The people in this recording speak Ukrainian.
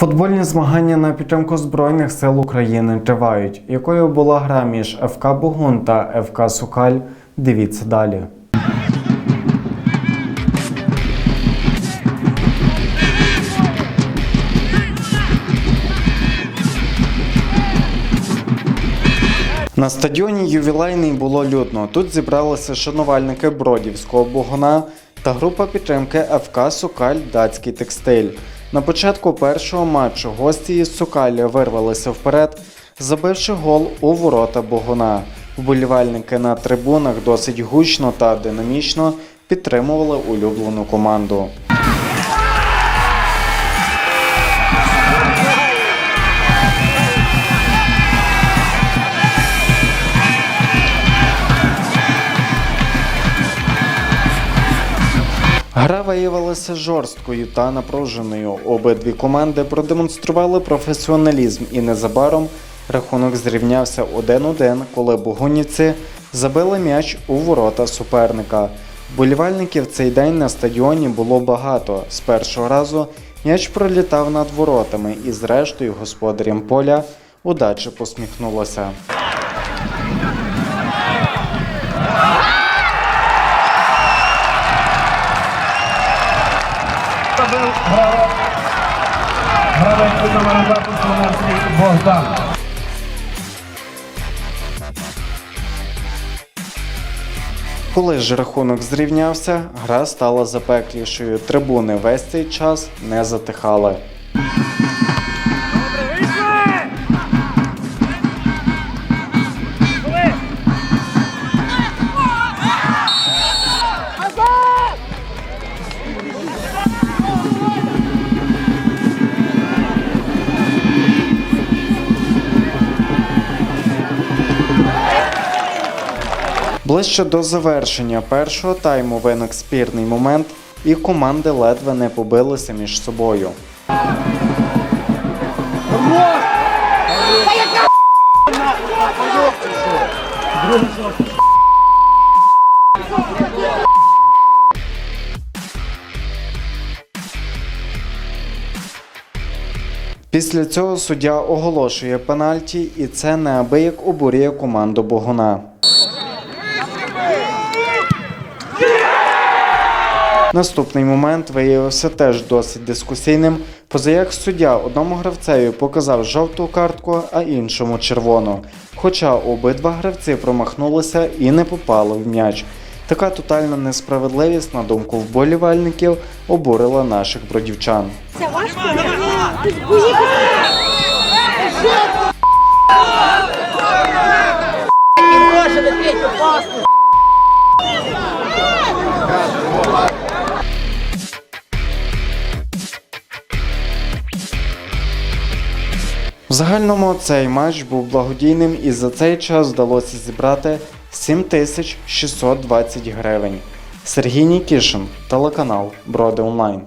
Футбольні змагання на підтримку Збройних сил України тривають. Якою була гра між ФК Бугун та ФК Сукаль? Дивіться далі. На стадіоні ювілейний було людно. Тут зібралися шанувальники Бродівського Бугуна та група підтримки ФК Сукаль Датський текстиль. На початку першого матчу гості із Сукалі вирвалися вперед, забивши гол у ворота Богуна. Вболівальники на трибунах досить гучно та динамічно підтримували улюблену команду. Гра виявилася жорсткою та напруженою. Обидві команди продемонстрували професіоналізм і незабаром рахунок зрівнявся 1-1, коли бугунівці забили м'яч у ворота суперника. Болівальників цей день на стадіоні було багато. З першого разу м'яч пролітав над воротами і зрештою господарям поля удача посміхнулася. Гравець. Гравець під номером 2 Богдан. Коли ж рахунок зрівнявся, гра стала запеклішою. Трибуни весь цей час не затихали. Ближче до завершення першого тайму виник спірний момент, і команди ледве не побилися між собою. Після цього суддя оголошує пенальті, і це неабияк обурює команду Богуна. Наступний момент виявився теж досить дискусійним, позаяк суддя одному гравцеві показав жовту картку, а іншому червону. Хоча обидва гравці промахнулися і не попали в м'яч. Така тотальна несправедливість, на думку вболівальників, обурила наших бродівчан. Це важко. В загальному цей матч був благодійним і за цей час вдалося зібрати 7620 гривень. Сергій Нікішин, телеканал Броди Онлайн.